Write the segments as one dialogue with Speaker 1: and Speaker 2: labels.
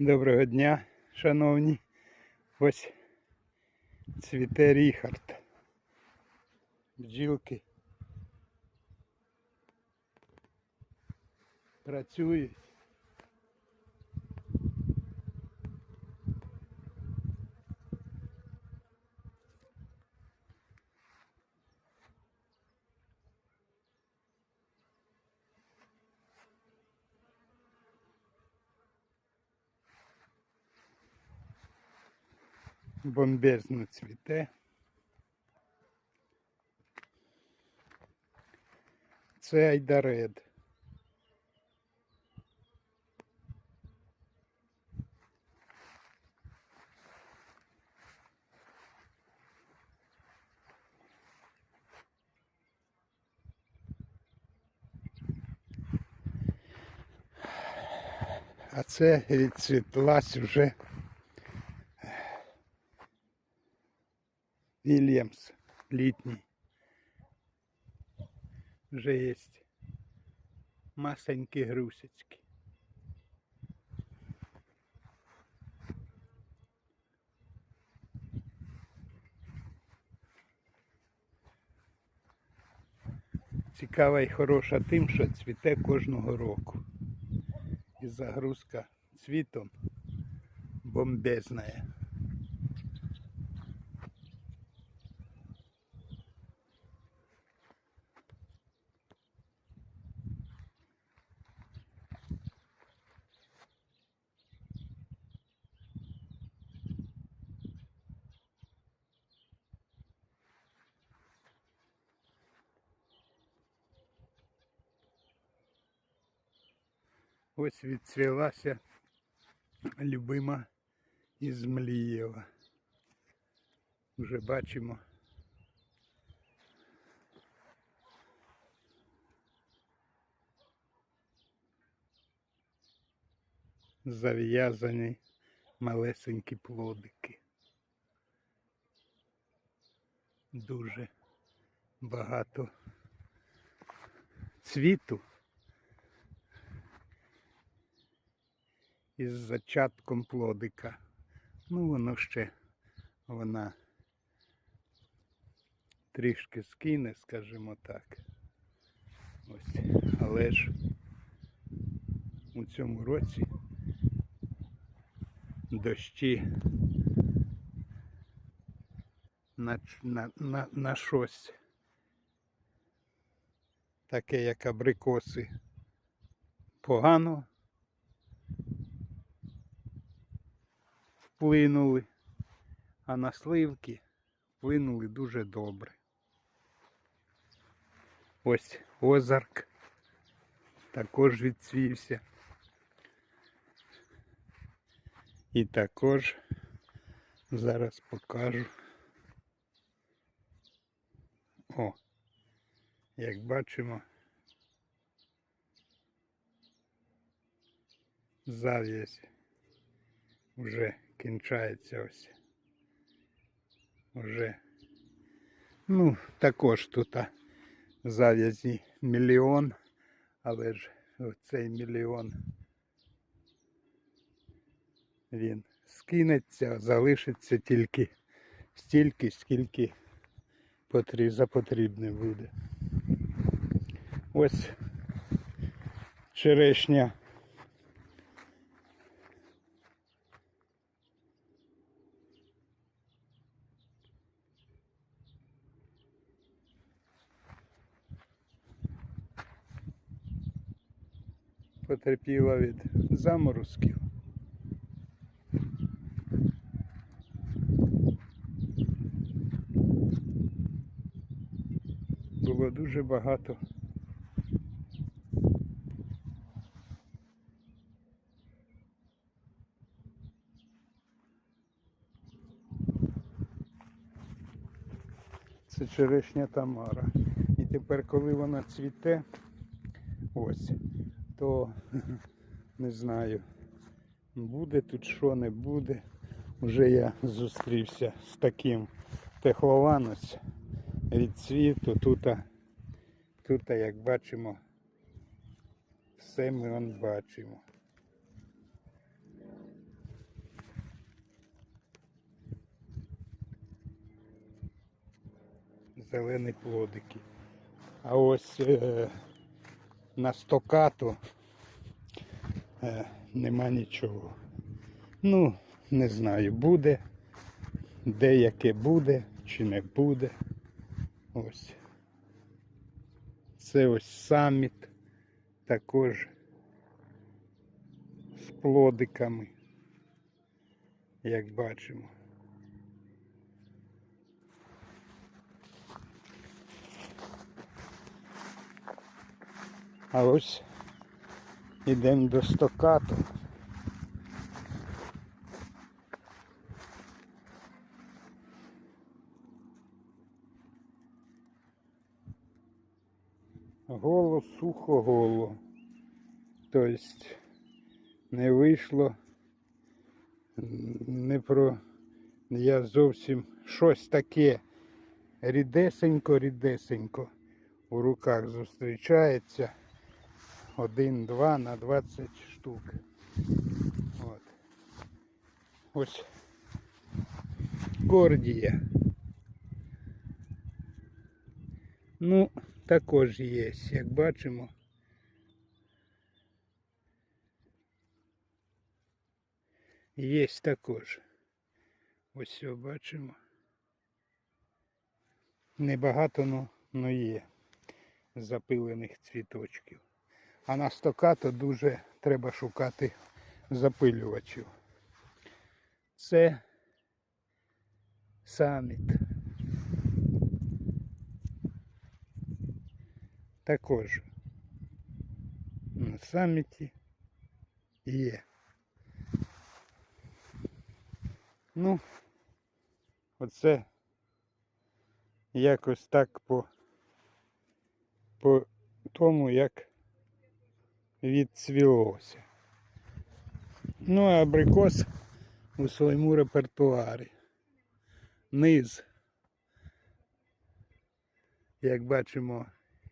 Speaker 1: Доброго дня, шановні. Ось цвіте Ріхард. Бджілки працюють. Бомбезно цвіте. Це айдаред. А це відцвітлась вже Вільямс літній. Вже є масенькі грусечки. Цікава і хороша тим, що цвіте кожного року. І загрузка цвітом бомбезна. Ось відцвілася любима Ізмлієва. Вже бачимо. Зав'язані малесенькі плодики. Дуже багато цвіту. Із зачатком плодика. Ну, воно ще вона трішки скине, скажімо так. Ось. Але ж у цьому році дощі на, на, на, на щось таке, як абрикоси, погано вплинули, а на сливки вплинули дуже добре. Ось озарк також відцвівся. І також зараз покажу. О, як бачимо, зав'язь вже кінчається ось. Уже. Ну, також тут зав'язі мільйон, але ж оцей мільйон він скинеться, залишиться тільки стільки, скільки за потрібне буде. Ось черешня потерпіла від заморозків. Було дуже багато. Це черешня Тамара. І тепер, коли вона цвіте, ось, то не знаю, буде тут що не буде. Уже я зустрівся з таким техлованець від світу Тут, тут як бачимо, все ми он бачимо. Зелені плодики. А ось е, на стокату е, нема нічого. Ну, не знаю, буде, де яке буде чи не буде. Ось. Це ось саміт також з плодиками, як бачимо. А ось ідемо до стокату. Голо, сухо голо. Тобто не вийшло не про я зовсім щось таке рідесенько, рідесенько у руках зустрічається. Один-два на 20 штук. От. Ось Гордія. Ну, також є, як бачимо. Є також. Ось все бачимо. Небагато, но є запилених цвіточків. А на стокато дуже треба шукати запилювачів. Це саміт. Також на саміті є. Ну, оце якось так по, по тому, як відцвілося. Ну, а абрикос у своєму репертуарі. Низ, як бачимо,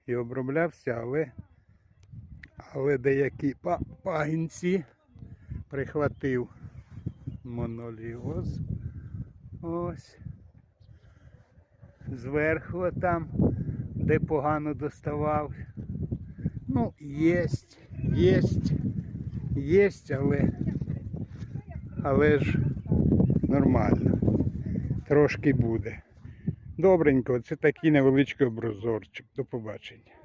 Speaker 1: і оброблявся, але, але деякі пагінці прихватив моноліоз. Ось. Зверху там, де погано доставав. Ну, єсть, єсть, єсть, але, але ж нормально. Трошки буде. Добренько, це такий невеличкий образорчик. До побачення.